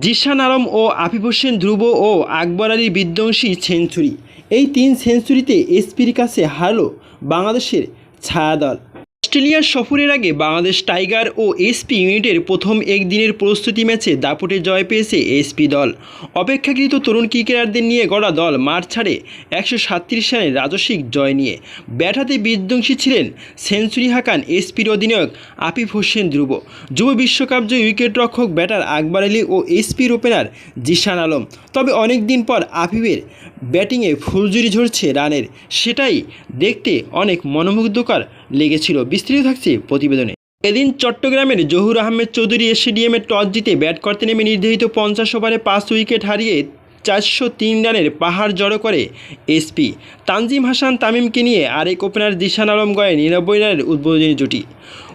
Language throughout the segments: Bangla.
জিশান আলম ও আফিফ হোসেন ধ্রুব ও আকবর আলীর বিধ্বংসী সেঞ্চুরি। এই তিন সেঞ্চুরিতে এসপির কাছে হারল বাংলাদেশের ছায়াদল অস্ট্রেলিয়ার সফরের আগে বাংলাদেশ টাইগার ও এসপি ইউনিটের প্রথম একদিনের প্রস্তুতি ম্যাচে দাপটে জয় পেয়েছে এসপি দল। অপেক্ষাকৃত তরুণ ক্রিকেটারদের নিয়ে গড়া দল মাঠ ছাড়ে একশো সাতত্রিশ রানের রাজস্বিক জয় নিয়ে। ব্যাটাতে বিধ্বংসী ছিলেন সেঞ্চুরি হাকান এসপির অধিনায়ক আফিফ হোসেন ধ্রুব। যুব বিশ্বকাপ জয়ী উইকেটরক্ষক ব্যাটার আকবর আলী ও এসপির ওপেনার জিশান আলম। তবে অনেক দিন পর আফিফের ব্যাটিংয়ে ফুলঝুরি ঝরছে রানের। সেটাই দেখতে অনেক মনোমুগ্ধকর লেগেছিল। বিস্তৃত থাকছে প্রতিবেদনে। এদিন চট্টগ্রামের জহুর আহমেদ চৌধুরী স্টেডিয়ামে টস জিতে ব্যাট করতে নেমে নির্ধারিত পঞ্চাশ ওভারে পাঁচ উইকেট হারিয়ে চারশো তিন রানের পাহাড় জড়ো করে এসপি। তানজিম হাসান তামিমকে নিয়ে আরেক ওপেনার দিশান আলম গয়ে নিরানব্বই রানের উদ্বোধনী জুটি।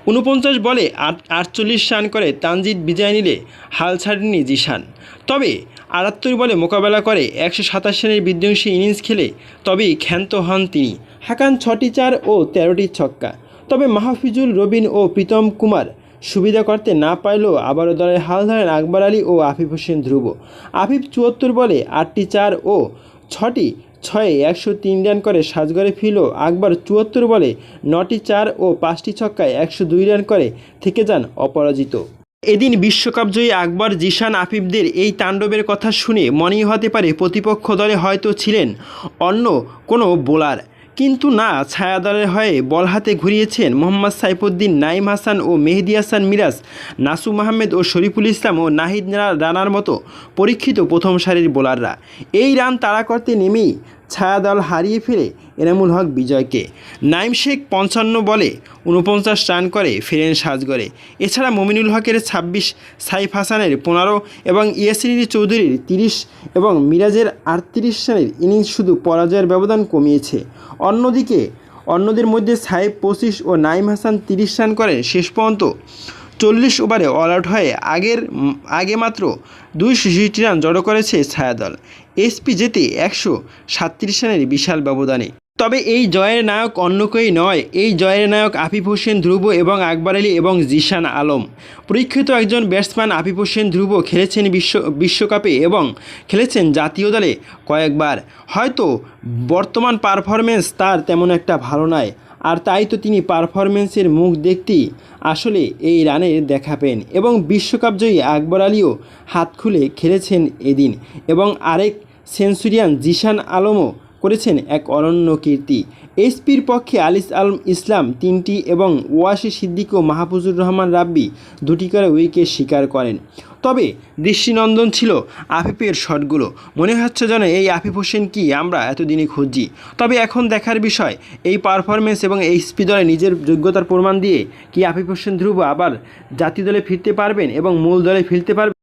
উনপঞ্চাশ বলে আট আটচল্লিশ রান করে তানজিদ বিজয় নিলে হাল ছাড়েনি জিশান। তবে আটাত্তর বলে মোকাবেলা করে একশো সাতাশ রানের বিধ্বংসী ইনিংস খেলে তবেই ক্ষান্ত হন তিনি। হাকান ছটি চার ও তেরোটি ছক্কা। তবে মাহফিজুল রবিন ও প্রীতম কুমার সুবিধা করতে না পারলেও আবারও দলের হাল ধরেন আকবর আলী ও আফিফ হোসেন ধ্রুব। আফিফ চুয়াত্তর বলে আটটি চার ও ছটি ছয়ে একশো তিন রান করে সাজগড়ে ফিরল আকবর চুয়াত্তর বলে, নটি চার ও পাঁচটি ছক্কায় একশো দুই রান করে থেকে যান অপরাজিত। এদিন বিশ্বকাপ জয়ী আকবর, জিশান, আফিফদের এই তাণ্ডবের কথা শুনে মনেই হতে পারে প্রতিপক্ষ দলে হয়তো ছিলেন অন্য কোনো বোলার। কিন্তু না, ছায়াদলের হয়ে বল হাতে ঘুরিয়েছেন মোহাম্মদ সাইফুদ্দিন নাইম হাসান ও মেহেদি হাসান মিরাজ নাসুম আহমেদ ও শরীফুল ইসলাম ও নাহিদ রানার মতো পরীক্ষিত প্রথম সারির বোলাররা। এই রান তাড়া করতে নেমেই ছায়া দল হারিয়ে ফেলে এনামুল হক বিজয়কে। নাইম শেখ পঞ্চান্ন বলে উনপঞ্চাশ রান করে ফেরেন সাজগড়ে এছাড়া মমিনুল হকের ছাব্বিশ, সাইফ হাসানের পনেরো এবং ইয়াসির চৌধুরীর তিরিশ এবং মিরাজের আটত্রিশ রানের ইনিংস শুধু পরাজয়ের ব্যবধান কমিয়েছে। অন্যদিকে, অন্যদের মধ্যে সাহেব পঁচিশ ও নাইম হাসান তিরিশ রান করেন শেষ পর্যন্ত। চল্লিশ ওভারে অল আউট হয়ে আগের, আগে মাত্র দুইশো ষাটটি রান জড়ো করেছে ছায়াদল। এসপি জেতে একশো সাতত্রিশ রানের বিশাল ব্যবধানে। তবে এই জয়ের নায়ক অন্য কেউই নয়, এই জয়ের নায়ক আফিফ হোসেন ধ্রুব এবং আকবর আলী এবং জিশান আলম। পরীক্ষিত একজন ব্যাটসম্যান আফিফ হোসেন ধ্রুব খেলেছেন বিশ্ব, বিশ্বকাপে এবং খেলেছেন জাতীয় দলে কয়েকবার। হয়তো বর্তমান পারফরমেন্স তার তেমন একটা ভালো নয়। আর তাই তো তিনি পারফরমেন্সের মুখ দেখতেই আসলে এই রানের দেখা পেন এবং বিশ্বকাপ জয়ী আকবর আলীও হাত খুলে খেলেছেন এদিন এবং আরেক সেঞ্চুরিয়ান জিশান আলমও করেছেন এক অনন্য কীর্তি। এসপির পক্ষে আলিস আলম ইসলাম তিনটি এবং ওয়াসি সিদ্দিক ও মাহফুজুর রহমান রাব্বি দুটি করে উইকেট শিকার করেন। তবে দৃষ্টিনন্দন ছিল আফিফের শটগুলো। মনে হচ্ছে যেন এই আফিফ হোসেন কি আমরা এতদিনে খুঁজছি। তবে এখন দেখার বিষয়, এই পারফরমেন্স এবং এই স্পি দলে নিজের যোগ্যতার প্রমাণ দিয়ে কি আফিফ হোসেন ধ্রুব আবার জাতীয় দলে ফিরতে পারবেন এবং মূল দলে ফিরতে পারবেন?